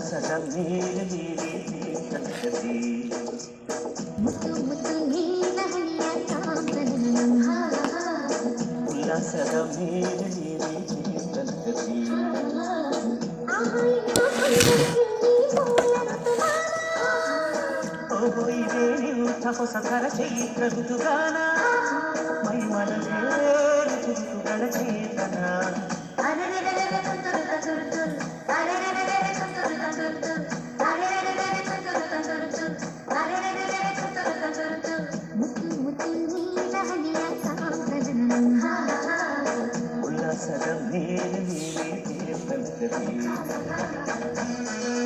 సగ నీరు నీరే నీరగది ఉల్లాసగ నీరు నీరే నీరగది ఓహో ఇదే ఇంత ಹೊಸ ధర చెయ్యి ప్రభుతుగానా మై మనసే చేతనా Thank you.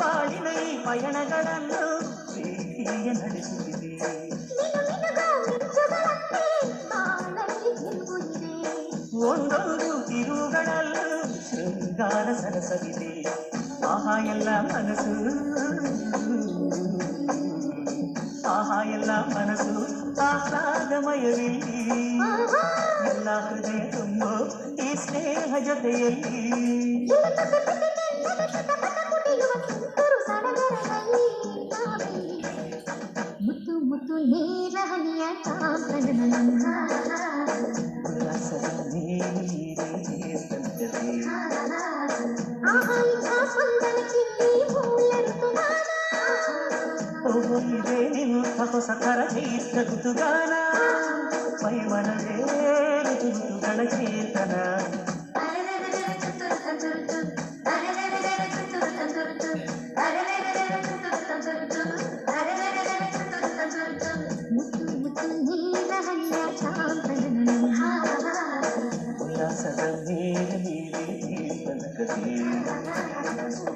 ಬಾಳಿನ ಈ ಪಯಣಗಳನ್ನು ಪ್ರೀತಿಯ ನಡೆಸುತ್ತಿದೆ ಒಂದೊಂದು ತಿರುಗಳಲ್ಲೂ ಶೃಂಗಾರ ಸರಸವಿದೆ ಆಹಾ ಎಲ್ಲ ಮನಸ್ಸು ಆಹಾ ಎಲ್ಲ ಮನಸ್ಸು ಆಹ್ಲಾದಮಯವಿಲ್ಲಿ ಎಲ್ಲ ಹೃದಯ ತುಂಬೋ ಈ ಸ್ನೇಹ ಜೊತೆಯಲ್ಲಿ ಮುತ್ತು ಮುತ್ತು ನೀರ ಹನಿಯ ಕಾಂತನ ಉಲ್ಲಾಸದ ನೀರೇ ತಂದದೆ ಓಹೋ ಇದೇ ನಿಂತ ಹೊಸ ಥರ ಚೈತ್ರ ಋತುಗಾನ ಪೈಮನವೇ ಋತು ಋತುಗಳ ಚೇತನ ಮುತ್ತು ಮುತ್ತು ನೀರ ಹನಿಯ ಕಾಂತನ ಉಲ್ಲಾಸದ ನೀರು ನೀರಿ ಬದುಕದೆSpodine tienes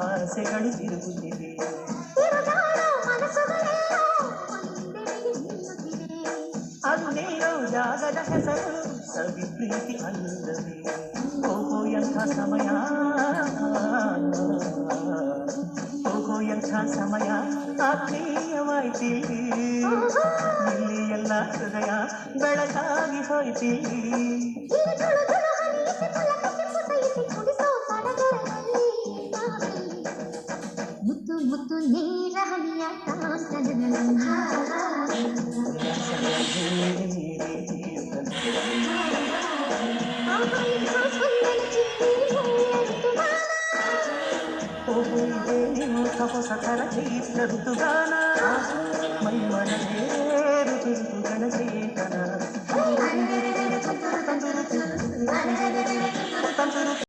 ಆಸೆಗಳು ತಿರುಗುತ್ತಿವೆ ಅದು ನೀರೋ ಜಾಗದ ಹೆಸರು ಸವಿ ಪ್ರೀತಿ ಅಲ್ಲವೇ ಓಹೋ ಎಂಥ ಸಮಯ ಓಹೋ ಎಂಥ ಸಮಯ ಆತ್ಮೀಯವಾಯ್ತೀವಿ ಇಲ್ಲಿ ಎಲ್ಲ ಹೃದಯ ಬೆಳಕಾಗಿ ಹೋಯ್ತೀವಿ సకల చేతుగాన మై మనసే రుచి గణ చేతన